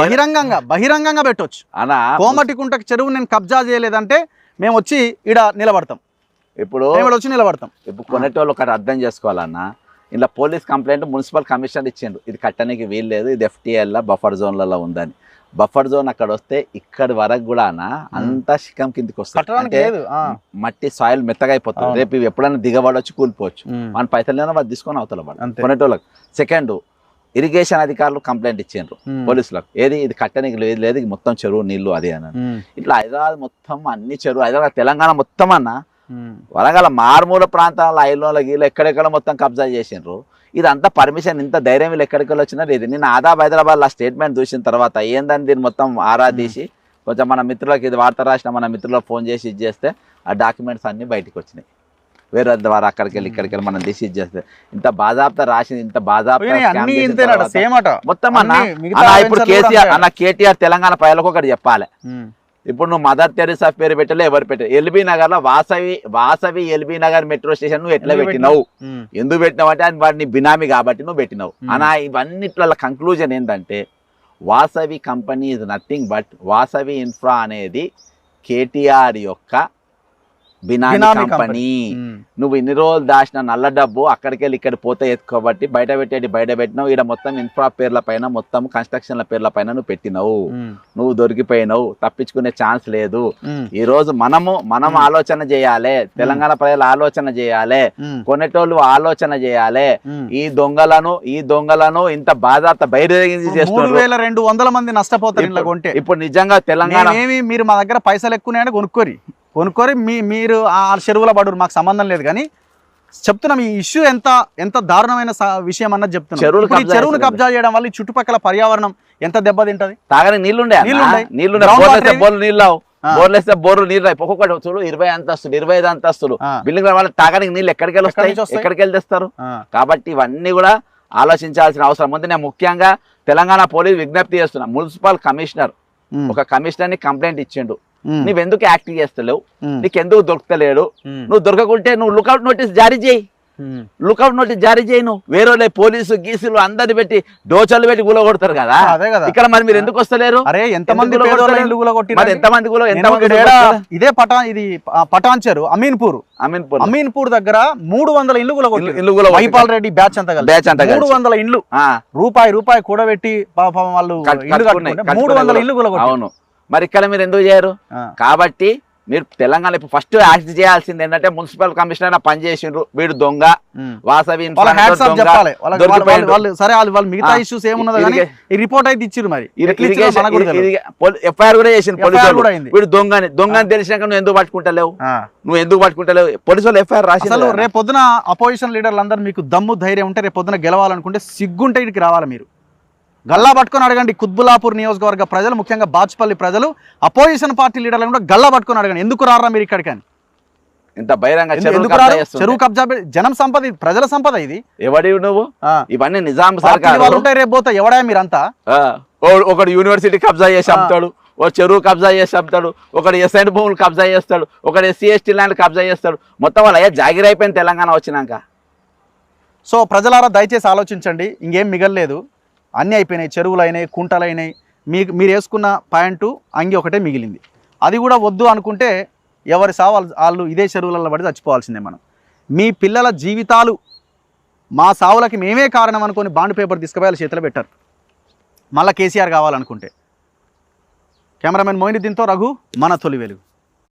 బహిరంగంగా బహిరంగంగా పెట్టొచ్చు. అనా కోమటికుంట చెరువు నేను కబ్జా చేయలేదంటే మేము వచ్చి ఈడ నిలబడతాం. ఇప్పుడు వచ్చి నిలబడతాం. ఇప్పుడు కొనేటోళ్ళు ఒకటి అర్థం చేసుకోవాలన్నా ఇలా పోలీస్ కంప్లైంట్ మున్సిపల్ కమిషనర్ ఇచ్చిండు ఇది కట్టడానికి వీలు లేదు ఇది ఎఫ్టీఎల్ బఫర్ జోన్లలో ఉందని బఫర్ జోన్ అక్కడ వస్తే ఇక్కడి వరకు కూడా అంతా శిఖం కిందికి వస్తుంది కట్టడానికి అంటే. మట్టి సాయిల్ మెత్తగా అయిపోతుంది. రేపు ఇవి ఎప్పుడైనా దిగబడొచ్చు కూలిపోవచ్చు. మన పైసలు లేదో వాళ్ళు తీసుకొని అవతల అంతే. కొనేటోళ్ళకి సెకండ్ ఇరిగేషన్ అధికారులు కంప్లైంట్ ఇచ్చిండ్రు. పోలీసులకు ఏది ఇది కట్టనికి లేదు లేదు ఇది మొత్తం చెరువు నీళ్ళు అది అని. ఇట్లా హైదరాబాద్ మొత్తం అన్ని చెరువు హైదరాబాద్ తెలంగాణ మొత్తం అన్న. వరంగల్ మారుమూల ప్రాంతాల ఐలోల గీలు ఎక్కడెక్కడ మొత్తం కబ్జా చేసిండ్రు ఇదంతా పర్మిషన్ ఇంత ధైర్యం వీళ్ళు ఎక్కడికి వచ్చినా లేదు నేను ఆదాబ్ హైదరాబాద్ ఆ స్టేట్మెంట్ చూసిన తర్వాత ఏందని దీన్ని మొత్తం ఆరా తీసి కొంచెం మన మిత్రులకు ఇది వార్త రాసిన మన మిత్రులకు ఫోన్ చేసి ఇది చేస్తే ఆ డాక్యుమెంట్స్ అన్ని బయటకు వచ్చినాయి వేరే ద్వారా అక్కడికి వెళ్ళి ఇక్కడికి వెళ్ళి మనం తీసి చేస్తే ఇంత బాజాబ్తా రాసింది ఇంత అట మొత్తం అన్న ఇప్పుడు కేసీఆర్. అన్న కేటీఆర్ తెలంగాణ ప్రజలకు ఒకటి చెప్పాలి. ఇప్పుడు నువ్వు మదర్ తెరిసా పేరు పెట్టలే ఎవరు పెట్టారు ఎల్బీ నగర్లో Vasavi Vasavi LB Nagar metro station నువ్వు ఎట్లా పెట్టినావు. ఎందుకు పెట్టినావు అంటే అది వాడిని బినామీ కాబట్టి నువ్వు పెట్టినావు. అనా ఇవన్నిట్ల కంక్లూజన్ ఏంటంటే Vasavi company is nothing but Vasavi infra అనేది కేటీఆర్ యొక్క బినామీ కంపెనీ. నువ్వు ఇన్ని రోజులు దాచిన నల్ల డబ్బు అక్కడికి వెళ్ళి ఇక్కడ పోతే ఎత్తుకోబట్టి బయట పెట్టేది బయట పెట్టినావు. ఇక్కడ మొత్తం ఇన్ఫ్రా పేర్ల పైన మొత్తం కన్స్ట్రక్షన్ల పేర్ల పైన నువ్వు పెట్టినావు. నువ్వు దొరికిపోయినావు. తప్పించుకునే ఛాన్స్ లేదు. ఈ రోజు మనము మనం. ఆలోచన చేయాలి. తెలంగాణ ప్రజలు ఆలోచన చేయాలి. కొనేటోళ్ళు ఆలోచన చేయాలి. ఈ దొంగలను ఈ దొంగలను ఇంత బాధాత బహిరంగించి చేస్తున్నారు. రెండు వందల మంది నష్టపోతారు ఇప్పుడు- నిజంగా తెలంగాణ మీరు మా దగ్గర పైసలు ఎక్కువనే కొనుక్కోరి. కొనుక్కోరి మీ మీరు ఆ చెరువుల పడురు మాకు సంబంధం లేదు కానీ చెప్తున్నాం ఈ ఇష్యూ ఎంత ఎంత దారుణమైన విషయం అన్నది చెప్తున్నాం చెరువులు కబ్జా చెరువును చేస్తున్నారు. కబ్జా చేయడం వల్ల చుట్టుపక్కల పర్యావరణం ఎంత దెబ్బతింటది తాగని. నీళ్ళుండే Ground బోర్లు నీళ్ళు. బోర్లు వేస్తే బోర్లు నీళ్ళు. ఒక్కొక్కటి చూడు ఇరవై అంతస్తులు ఇరవై ఐదు అంతస్తులు. బిల్డింగ్ వాళ్ళ తాగడానికి నీళ్ళు ఎక్కడికి వెళ్ళి వస్తాయి? ఎక్కడికి వెళ్ళి తెస్తారు. కాబట్టి ఇవన్నీ కూడా ఆలోచించాల్సిన అవసరం ఉంది నేను ముఖ్యంగా తెలంగాణ పోలీస్ విజ్ఞప్తి చేస్తున్నా మున్సిపల్ కమిషనర్. ఒక కమిషనర్ని కంప్లైంట్ ఇచ్చిండు. నువ్వెందుకు యాక్ట్ చేస్తలేవు. నీకెందుకు దొరకలేడు. నువ్వు దొరకకుంటే నువ్వు లుకౌట్ నోటీస్ జారీ చేయి. లుకౌట్ నోటీస్ జారీ చేయి నువ్వు. వేరే పోలీసు గీసులు అందరిని పెట్టి డోచలు పెట్టి గుల కొడతారు కదా. ఇక్కడ మరి మీరు ఎందుకు వస్తలేరు? అరే ఎంతమంది మరి ఎంతమంది గుల ఇదే పటాన్ ఇది ఆ, పటాన్ చెరు అమీన్పూర్. అమీన్ అమీన్పూర్ దగ్గర మూడు వందల ఇల్లు కొట్టిరు. ఇల్లు కూడా మైపాల్ రెడ్డి బ్యాచ్ అంతా బ్యాచ్ అంతా మూడు. వందల ఇల్లు. రూపాయి రూపాయి కూడబెట్టి పాపం వాళ్ళు మూడు వందల. ఇల్లు కొట్టిరు. అవును. మరి ఇక్కడ మీరు ఎందుకు చేయరు. కాబట్టి మీరు తెలంగాణ ఇప్పుడు ఫస్ట్ యాక్ట్ చేయాల్సింది ఏంటంటే మున్సిపల్ కమిషనర్ పనిచేసిండ్రు వీడు దొంగ. వాసవి దొంగ, మిగతా ఇష్యూస్ ఏమున్నదో రిపోర్ట్ అయితే ఇచ్చిరు మరి. ఎఫ్ఐఆర్ కూడా చేసిండు ఎఫ్ఐఆర్ పోలీసు కూడా వాళ్ళు. అయింది. వీడు దొంగని దొంగని తెలిసినాక నువ్వు ఎందుకు పట్టుకుంటలేవు. నువ్వు ఎందుకు పట్టుకుంటలేవు? పోలీసు వాళ్ళు ఎఫ్ఐఆర్ రాసి అసలు రేపు పొద్దున అపోజిషన్ లీడర్లు అందరూ మీకు దమ్ము ధైర్యం ఉంటే రేపు పొద్దున గెలవాలనుకుంటే సిగ్గుంటే ఇక్కడికి రావాలి మీరు. గల్లా పట్టుకొని అడగండి కుత్బులాపూర్ నియోజకవర్గ ప్రజలు ముఖ్యంగా బాచుపల్లి ప్రజలు. అపోజిషన్ పార్టీ లీడర్లను కూడా గల్లా పట్టుకొని అడగండి. ఎందుకు రారా మీరు ఇక్కడికి అని? ఇంత బహిరంగ. చెరువు కబ్జా జనం సంపద ప్రజల సంపద ఇది. ఎవడివి నువ్వు. ఇవన్నీ నిజాం సర్కారు ఉంటాయి రేపు పోతా. ఎవడా మీరంతా? ఒకడు యూనివర్సిటీ కబ్జా చేసి. అమ్ముతాడు ఓ చెరువు కబ్జా చేసి అమ్ముతాడు ఒకడు ఎస్ఐన్ భూములు కబ్జా చేస్తాడు. ఒకడు ఎస్సీ ఎస్టీ ల్యాండ్ కబ్జా చేస్తాడు. మొత్తం వాళ్ళ అయ్యా జాగిరి అయిపోయింది తెలంగాణ వచ్చినాక. సో ప్రజలారా దయచేసి ఆలోచించండి. ఇంకేం మిగలలేదు. అన్నీ అయిపోయినాయి చెరువులు అయినాయి కుంటలు అయినాయి మీకు మీరు వేసుకున్న ప్యాంటు అంగి ఒకటే మిగిలింది. అది కూడా వద్దు అనుకుంటే ఎవరి సావాలు వాళ్ళు వాళ్ళు ఇదే చెరువులలో పడి చచ్చిపోవాల్సిందే మనం. మీ పిల్లల జీవితాలు మా సావులకి మేమే కారణం అనుకొని బాండ్ పేపర్ తీసుకుపోయి వాళ్ళ చేతిలో పెట్టారు. మళ్ళీ కేసీఆర్ కావాలనుకుంటే. కెమెరామెన్ మోయినుద్దీన్తో రఘు మన తొలి వెలుగు.